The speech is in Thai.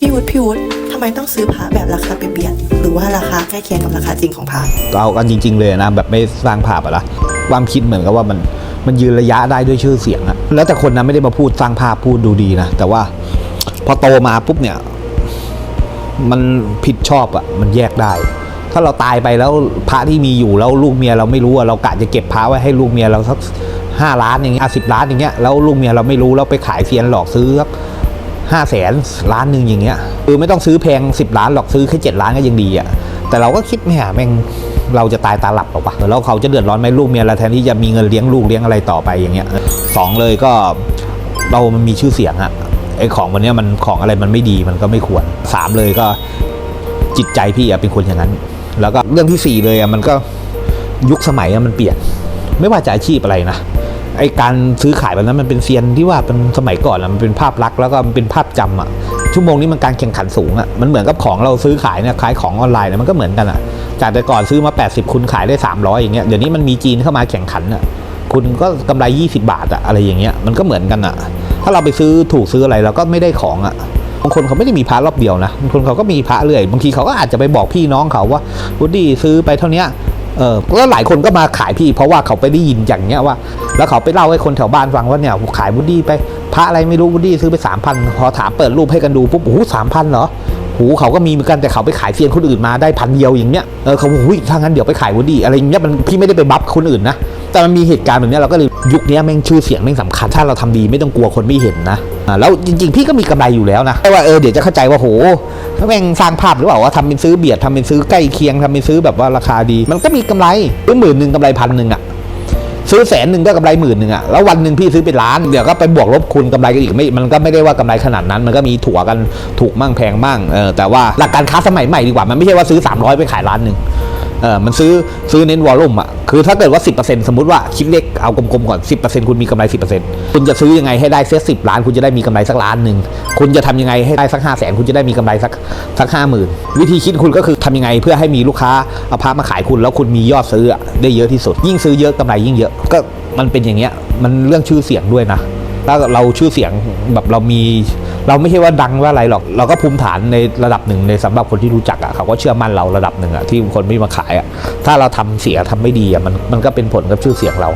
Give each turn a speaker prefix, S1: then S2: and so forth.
S1: พี่วุฒิพี่วุฒิทำไมต้องซื้อพระแบบราคาเบียดๆหรือว่าราคาใกล้เคียงกับราคาจริงของพระ
S2: เอากันจริง ๆ เลยนะ แบบไม่สร้างภาพอะละความคิดเหมือนกับว่ามันมันยืนระยะได้ด้วยชื่อเสียงอะแล้วแต่คนนะไม่ได้มาพูดสร้างภาพพูดดูดีนะ แต่ว่าพอโตมาปุ๊บเนี่ย มันผิดชอบอะมันแยกได้ ถ้าเราตายไปแล้วพระที่มีอยู่แล้วลูกเมียเราไม่รู้อะเรากะจะเก็บพระไว้ให้ลูกเมียเราสักห้าล้านอย่างเงี้ยสิบล้านอย่างเงี้ยแล้วลูกเมียเราไม่รู้แล้วไปขายเซียนหลอกซื้อสัก ห้าแสนล้านหนึ่งอย่างเงี้ยคือไม่ต้องซื้อแพงสิบล้านหรอกซื้อแค่เจ็ดล้านก็ยังดีอะแต่เราก็คิดแหมแม่งเราจะตายตาหลับหรอปะแล้วเขาจะเดือดร้อนไหมลูกเมียเราแทนที่จะมีเงินเลี้ยงลูกเลี้ยงอะไรต่อไปอย่างเงี้ยสองเลยก็เรามันมีชื่อเสียงอะไอของวันนี้มันของอะไรมันไม่ดีมันก็ไม่ควรสามเลยก็จิตใจพี่อะเป็นคนอย่างนั้น แล้วก็เรื่องที่สี่เลยอะมันก็ยุคสมัยอะมันเปลี่ยน ไม่ว่าจะอาชีพอะไรนะ ไอการซื้อขายแบบนั้นมันเป็นเซียนที่ว่าเป็นสมัยก่อนอะมันเป็นภาพลักษณ์แล้วก็มันเป็นภาพจำอะชั่วโมงนี้มันการแข่งขันสูงอะมันเหมือนกับของเราซื้อขายเนี่ยขายของออนไลน์เนี่ยมันก็เหมือนกันอะจากแต่ก่อนซื้อมา 80 คุณขายได้ 300 อย่างเงี้ยเดี๋ยวนี้มันมีจีนเข้ามาแข่งขันอะคุณก็กำไร 20 บาทอะอะไรอย่างเงี้ยมันก็เหมือนกันอะถ้าเราไปซื้อถูกซื้ออะไรเราก็ไม่ได้ของอะบางคนเขาไม่ได้มีพระรอบเดียวนะบางคนเขาก็มีพระเรื่อยบางทีเขาก็อาจจะไปบอกพี่น้องเขาว่าวุฒิซื้อไปเท่านี้ เออแล้วหลายคนก็มาขายพี่ เพราะว่าเขาไปได้ยินอย่างเงี้ยว่า แล้วเขาไปเล่าให้คนแถวบ้านฟังว่าเนี่ยขายบุ้ดี้ไปพระอะไรไม่รู้บุ้ดี้ซื้อไปสามพันพอถามเปิดรูปให้กันดูปุ๊บโอ้โหสามพันเหรอหูเขาก็มีเหมือนกันแต่เขาไปขายเซียนคนอื่นมาได้พันเดียวอย่างเงี้ยเออเขาบอกหุ้ยถ้างั้นเดี๋ยวไปขายวุฒิอะไรอย่างเงี้ยมันพี่ไม่ได้ไปบัฟคนอื่นนะแต่มันมีเหตุการณ์แบบเนี้ยเราก็เลย ยุคนี้แม่งชื่อเสียงแม่งสำคัญ ถ้าเราทำดีไม่ต้องกลัวคนไม่เห็นนะแล้วจริง ๆ พี่ก็มีกำไรอยู่แล้วนะไม่ว่าเออเดี๋ยวจะเข้าใจว่าโหแม่งสร้างภาพหรือเปล่าว่าทำเป็นซื้อเบียดทำเป็นซื้อใกล้เคียงทำเป็นซื้อแบบว่าราคาดี มันก็มีกำไรซื้อหมื่นหนึ่งกำไรพันหนึ่งอะซื้อแสนหนึ่งก็กำไรหมื่นหนึ่งอะแล้ววันหนึ่งพี่ซื้อเป็นล้านเดี๋ยวก็ไปบวกลบคูณกำไรกันอีกไม่มันก็ไม่ได้ว่ากำไรขนาดนั้น มันก็มีถั่วกันถูกมั่งแพงมั่งเออแต่ว่าหลักการค้าสมัยใหม่ดีกว่ามันไม่ใช่ว่าซื้อ 300 ไปขายล้านหนึ่ง เออมันซื้อซื้อเน้นวอลลุ่มอะคือถ้าเกิดว่า 10%สมมติว่าคิดเลขเอากลมๆก่อน 10%คุณมีกำไร 10%คุณจะซื้อยังไงให้ได้เซ็ตสิล้าน คุณจะได้มีกำไรสักล้านหนึ่งคุณจะทำยังไงให้ได้สัก5 0 0แสนคุณจะได้มีกำไรสักสักห้าหมื่นวิธีคิดคุณก็คือทำยังไงเพื่อให้มีลูกค้าเอาพามาขายคุณ แล้วคุณมียอดซื้อได้เยอะที่สุด ยิ่งซื้อเยอะกำไรยิ่งเยอะก็มันเป็นอย่างเงี้ยมันเรื่องชื่อเสียงด้วยนะถ้าเราชื่อเสียงแบบเรามี เราไม่ใช่ว่าดังว่าอะไรหรอก เราก็ภูมิฐานในระดับหนึ่งในสำหรับคนที่รู้จักอะเขาก็เชื่อมั่นเราระดับหนึ่งอะที่คนไม่มาขายอะถ้าเราทำเสียทำไม่ดีอะมันมันก็เป็นผลกับชื่อเสียงเรา